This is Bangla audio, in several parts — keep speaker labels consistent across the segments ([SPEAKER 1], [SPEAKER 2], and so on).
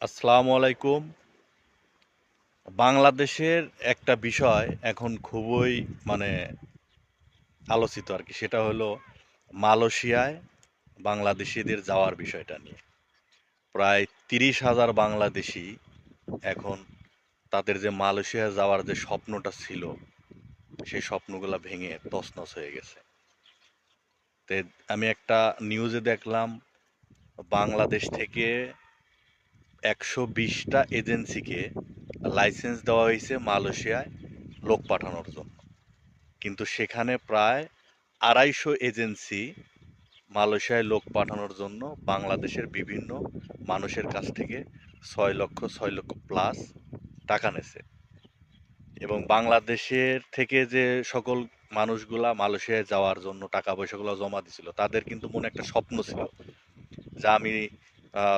[SPEAKER 1] আসসালামু আলাইকুম। বাংলাদেশের একটা বিষয় এখন খুবই মানে আলোচিত আর কি, সেটা হলো মালয়েশিয়ায় বাংলাদেশিদের যাওয়ার বিষয়টা নিয়ে। প্রায় তিরিশ হাজার বাংলাদেশি এখন তাদের যে মালয়েশিয়া যাওয়ার যে স্বপ্নটা ছিল, সেই স্বপ্নগুলো ভেঙে তছনছ হয়ে গেছে। তে আমি একটা নিউজে দেখলাম, বাংলাদেশ থেকে একশো বিশটা এজেন্সিকে লাইসেন্স দেওয়া হয়েছে মালয়েশিয়ায় লোক পাঠানোর জন্য। কিন্তু সেখানে প্রায় আড়াইশো এজেন্সি মালয়েশিয়ায় লোক পাঠানোর জন্য বাংলাদেশের বিভিন্ন মানুষের কাছ থেকে ছয় লক্ষ ছয় লক্ষ প্লাস টাকা নেছে। এবং বাংলাদেশের থেকে যে সকল মানুষগুলা মালয়েশিয়ায় যাওয়ার জন্য টাকা পয়সাগুলো জমা দিছিল, তাদের কিন্তু মনে একটা স্বপ্ন ছিল যা আমি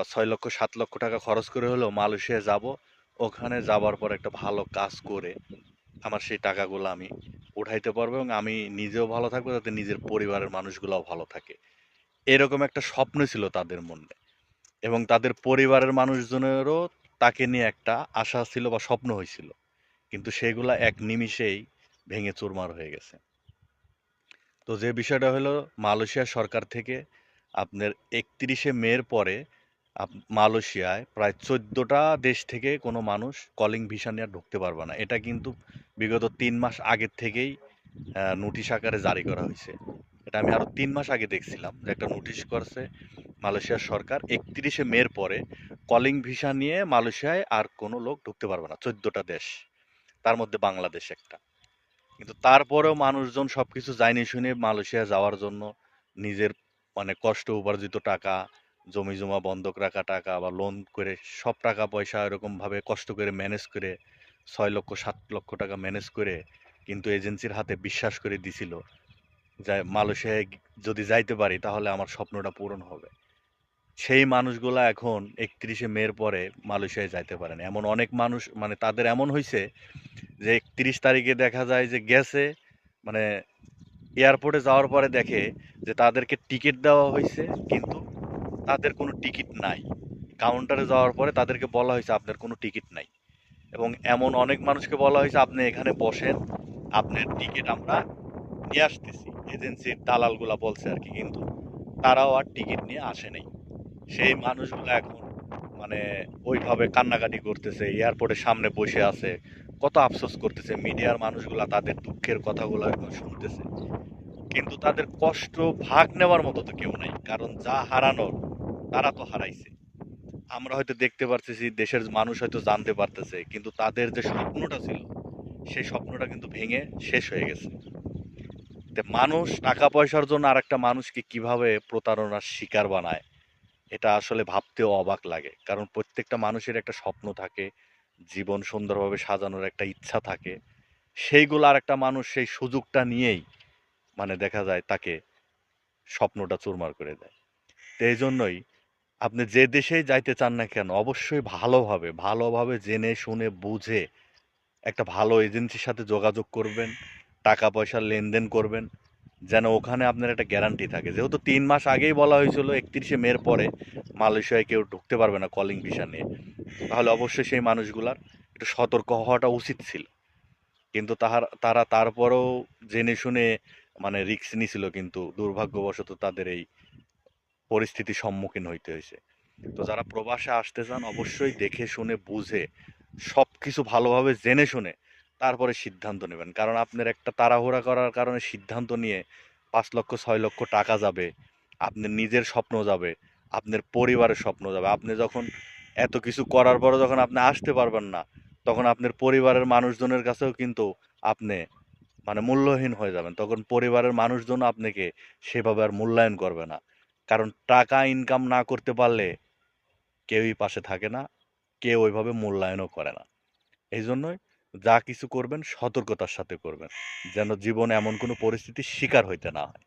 [SPEAKER 1] ছয় লক্ষ, সাত লক্ষ টাকা খরচ করে হলেও মালয়েশিয়া যাব। ওখানে যাবার পর একটা ভালো কাজ করে আমার সেই টাকাগুলো আমি উঠাইতে পারব এবং আমি নিজেও ভালো থাকব যাতে নিজের পরিবারের মানুষগুলোও ভালো থাকে। এরকম একটা স্বপ্ন ছিল তাদের মনে এবং তাদের পরিবারের মানুষজনেরও তাকে নিয়ে একটা আশা ছিল বা স্বপ্ন হয়েছিল। কিন্তু সেগুলা এক নিমিষেই ভেঙে চুরমার হয়ে গেছে। তো যে বিষয়টা হলো মালয়েশিয়া সরকার থেকে আপনার একত্রিশে মের পরে মালয়েশিয়ায় প্রায় চোদ্দোটা দেশ থেকে কোনো মানুষ কলিং ভিসা নিয়ে ঢুকতে পারবে না। এটা কিন্তু বিগত তিন মাস আগের থেকেই নোটিশ আকারে জারি করা হয়েছে। এটা আমি আরও তিন মাস আগে দেখছিলাম যে একটা নোটিশ করছে মালয়েশিয়ার সরকার। একত্রিশে মের পরে কলিং ভিসা নিয়ে মালয়েশিয়ায় আর কোনো লোক ঢুকতে পারবে না, চোদ্দোটা দেশ। তার মধ্যে বাংলাদেশ একটা। কিন্তু তারপরেও মানুষজন সব কিছু জানি শুনে মালয়েশিয়া যাওয়ার জন্য নিজের মানে কষ্ট উপার্জিত টাকা জমি জমা বন্ধক রাখা টাকা বা লোন করে সব টাকা পয়সা এরকম ভাবে কষ্ট করে ম্যানেজ করে ছয় লক্ষ, সাত লক্ষ টাকা ম্যানেজ করে কিন্তু এজেন্সির হাতে বিশ্বাস করে দিছিল যে মালয়েশিয়ায় যদি যাইতে পারি তাহলে আমার স্বপ্নটা পূরণ হবে। সেই মানুষগুলা এখন একত্রিশে মের পরে মালয়েশিয়ায় যাইতে পারে না। এমন অনেক মানুষ মানে তাদের এমন হয়েছে যে একত্রিশ তারিখে দেখা যায় যে গেছে মানে এয়ারপোর্টে যাওয়ার পরে দেখে যে তাদেরকে টিকিট দেওয়া হয়েছে কিন্তু তাদের কোনো টিকিট নাই। কাউন্টারে যাওয়ার পরে তাদেরকে বলা হয়েছে, আপনার কোনো টিকিট নাই। এবং এমন অনেক মানুষকে বলা হয়েছে, আপনি এখানে বসেন, আপনার টিকিট আমরা নিয়ে আসতেছি। এজেন্সির দালালগুলা বলছে আর কি, কিন্তু তারাও আর টিকিট নিয়ে আসে নাই। সেই মানুষগুলো এখন মানে ওইভাবে কান্নাকাটি করতেছে এয়ারপোর্টের সামনে বসে আছে, কত আফসোস করতেছে, মিডিয়ার মানুষগুলা তাদের দুঃখের কথাগুলো এখন শুনতেছে। কিন্তু তাদের কষ্ট ভাগ নেওয়ার মতো তো কেউ নাই, কারণ যা হারানোর তারা তো হারাইছে। আমরা হয়তো দেখতে পারতেছি, দেশের মানুষ হয়তো জানতে পারতেছে, কিন্তু তাদের যে স্বপ্নটা ছিল, সেই স্বপ্নটা কিন্তু ভেঙে শেষ হয়ে গেছে। মানুষ টাকা পয়সার জন্য আর একটা মানুষকে কীভাবে প্রতারণার শিকার বানায়, এটা আসলে ভাবতেও অবাক লাগে। কারণ প্রত্যেকটা মানুষের একটা স্বপ্ন থাকে, জীবন সুন্দরভাবে সাজানোর একটা ইচ্ছা থাকে। সেইগুলো আর একটা মানুষ সেই সুযোগটা নিয়েই মানে দেখা যায় তাকে স্বপ্নটা চুরমার করে দেয়। তো এই জন্যই আপনি যে দেশেই যাইতে চান না কেন, অবশ্যই ভালোভাবে ভালোভাবে জেনে, শুনে, বুঝে একটা ভালো এজেন্সির সাথে যোগাযোগ করবেন, টাকা পয়সার লেনদেন করবেন, যেন ওখানে আপনার একটা গ্যারান্টি থাকে। যেহেতু তিন মাস আগেই বলা হয়েছিল, একত্রিশে মের পরে মালয়েশিয়ায় কেউ ঢুকতে পারবে না কলিং ভিসা নিয়ে। তাহলে অবশ্যই সেই মানুষগুলার একটু সতর্ক হওয়াটা উচিত ছিল। কিন্তু তাহার, তারা তারপরেও জেনে শুনে মানে রিস্ক নিছিল কিন্তু দুর্ভাগ্যবশত তাদের এই পরিস্থিতির সম্মুখীন হইতে হয়েছে তো যারা প্রবাসে আসতে চান, অবশ্যই দেখে শুনে, বুঝে সব কিছু ভালোভাবে জেনে শুনে তারপরে সিদ্ধান্ত নেবেন। কারণ আপনার একটা তাড়াহুড়া করার কারণে সিদ্ধান্ত নিয়ে পাঁচ লক্ষ, ছয় লক্ষ টাকা যাবে, আপনার নিজের স্বপ্ন যাবে, আপনার পরিবারের স্বপ্ন যাবে। আপনি যখন এত কিছু করার পরে যখন আপনি আসতে পারবেন না, তখন আপনার পরিবারের মানুষজনের কাছেও কিন্তু আপনি মানে মূল্যহীন হয়ে যাবেন। তখন পরিবারের মানুষজন আপনাকে সেভাবে আর মূল্যায়ন করবে না। কারণ টাকা ইনকাম না করতে পারলে কেউই পাশে থাকে না, কেউ ওইভাবে মূল্যায়নও করে না। এই জন্যই যা কিছু করবেন সতর্কতার সাথে করবেন, যেন জীবনে এমন কোনো পরিস্থিতির শিকার হইতে না হয়।